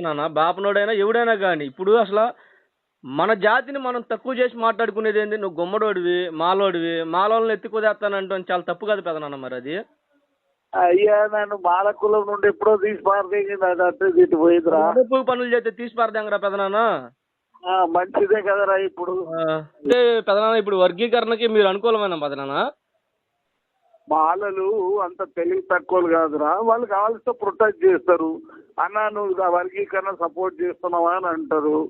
నాన్న. బాపనోడైనా ఎవడైనా కానీ ఇప్పుడు అసలు మన జాతిని మనం తక్కువ చేసి మాట్లాడుకునేది ఏంది? నువ్వు గుమ్మడోడివి మాలోడివి మాలోళ్ళని ఎత్తి కుదేస్తానంటాం చాలా తప్పు కదా పెదనాన్న మరి అది? అయ్యా నన్ను మాలకులం నుండి ఎప్పుడో తీసి అది పనులు చేస్తే తీసి పారదాంగరా పెదనాన్న మంచిదే కదరా ఇప్పుడు. అంటే పెదనాన్న ఇప్పుడు వర్గీకరణకి మీరు అనుకూలమైన పెదనాన్న మాలలు అంత తెలివి తక్కువలు కాదురా. వాళ్ళు కావాల్సిన ప్రొటెక్ట్ చేస్తారు. అన్న నువ్వు వర్గీకరణ సపోర్ట్ చేస్తున్నావా అని అంటారు.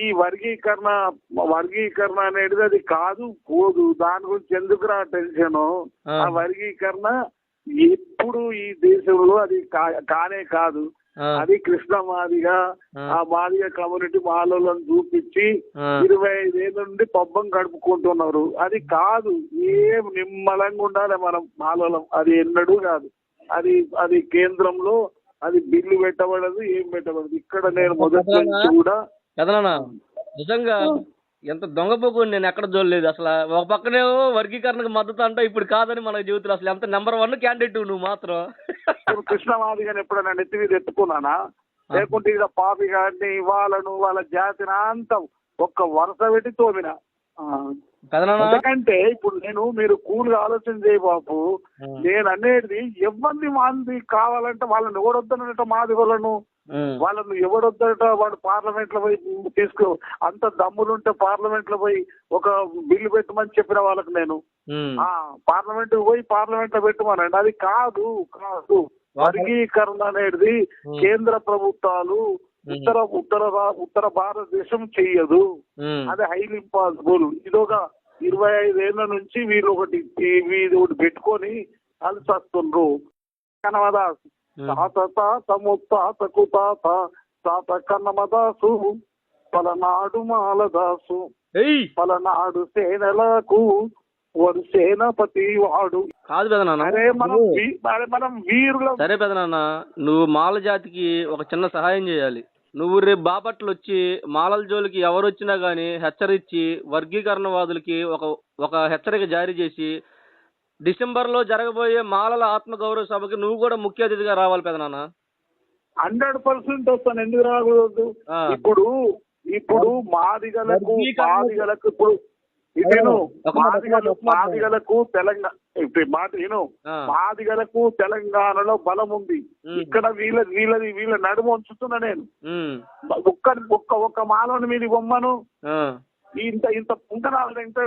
ఈ వర్గీకరణ వర్గీకరణ అనేది అది కాదు పోదు. దాని గురించి ఎందుకురా టెన్షన్? ఆ. వర్గీకరణ ఎప్పుడు ఈ దేశంలో అది కానే కాదు. అది కృష్ణ మాదిగా ఆ. మాదిగ కమ్యూనిటీ మాలోలను చూపించి. ఇరవై ఐదేళ్ళ నుండి పబ్బం గడుపుకుంటున్నారు. అది కాదు ఏం నిమ్మలంగా ఉండాలి మనం మాలోలం అది ఎన్నడూ కాదు. అది అది కేంద్రంలో అది బిల్లు పెట్టబడదు ఏం పెట్టబడదు. ఇక్కడ నేను మొదటి నుంచి కూడా నిజంగా ఎంత దొంగపోకు నేను ఎక్కడ చూడలేదు. అసలు ఒక పక్కనేమో వర్గీకరణకు మద్దతు అంటా ఇప్పుడు కాదని మన జీవితంలో అసలు ఎంత నెంబర్ వన్ క్యాండిడేట్ నువ్వు మాత్రం. ఇప్పుడు కృష్ణమాదిగాని ఎప్పుడైనా నెత్తి మీద ఎత్తుకున్నానా? లేకుంటే ఇక్కడ పాపి గారిని వాళ్ళను వాళ్ళ జాతిని అంతా ఒక్క వరుస పెట్టి తోమిన. ఎందుకంటే ఇప్పుడు నేను మీరు కూల్గా ఆలోచన చేయ బాబు. నేను అనేది ఎవరిని మంది కావాలంటే వాళ్ళని ఎవడొద్దనట మాది వాళ్ళను. వాళ్ళను ఎవడొద్దట? వాడు పార్లమెంట్లో పోయి తీసుకో అంత దమ్ములుంటే పార్లమెంట్లో పోయి ఒక బిల్లు పెట్టమని చెప్పిన వాళ్ళకి నేను. పార్లమెంట్ పోయి పార్లమెంట్లో పెట్టమనండి. అది కాదు కాదు. వర్గీకరణ అనేది. కేంద్ర ప్రభుత్వాలు ఉత్తర ఉత్తర ఉత్తర భారతదేశం చెయ్యదు. అది హైలీ ఇంపాసిబుల్. ఇదొక ఇరవై ఐదేళ్ళ నుంచి వీళ్ళు ఒకటి వీళ్ళు ఒకటి పెట్టుకొని అలసస్తుండ్రు కనమదాసు ఉం. తాత తాత ముత్తాతకు తాత తాత కన్నమదాసు పలనాడు మాలదాసు పలనాడు సేనలకు వాడు సేనాపతి వాడు. కాదు పెదనాన్న సరే పెదనాన్న నువ్వు మాల జాతికి ఒక చిన్న సహాయం చేయాలి. నువ్వు రేపు బాపట్లు వచ్చి మాలల జోలికి ఎవరు వచ్చినా గానీ హెచ్చరించి వర్గీకరణవాదులకి ఒక ఒక హెచ్చరిక జారీ చేసి డిసెంబర్లో జరగబోయే మాలల ఆత్మగౌరవ సభకి నువ్వు కూడా ముఖ్య అతిథిగా రావాలి పెదనాన్న హండ్రెడ్ పర్సెంట్ వస్తాను ఎందుకు రాకూడదు. ఇప్పుడు ఇప్పుడు మాదిగలకు మాదిగలకు ఇప్పుడు ఇదేను ఒక మాట, మాదిగలు ఒక మాట. మాదిగలకు తెలంగాణ మాట ఆ. మాదిగలకు తెలంగాణలో బలం ఉంది. ఇక్కడ వీళ్ళ వీళ్ళది వీళ్ళ నడుము ఉంచుతున్నా నేను ఒక్క ఒక్క ఒక్క మానవుని మీద బొమ్మను. ఇంత ఇంత పుంగనాలు ఇంత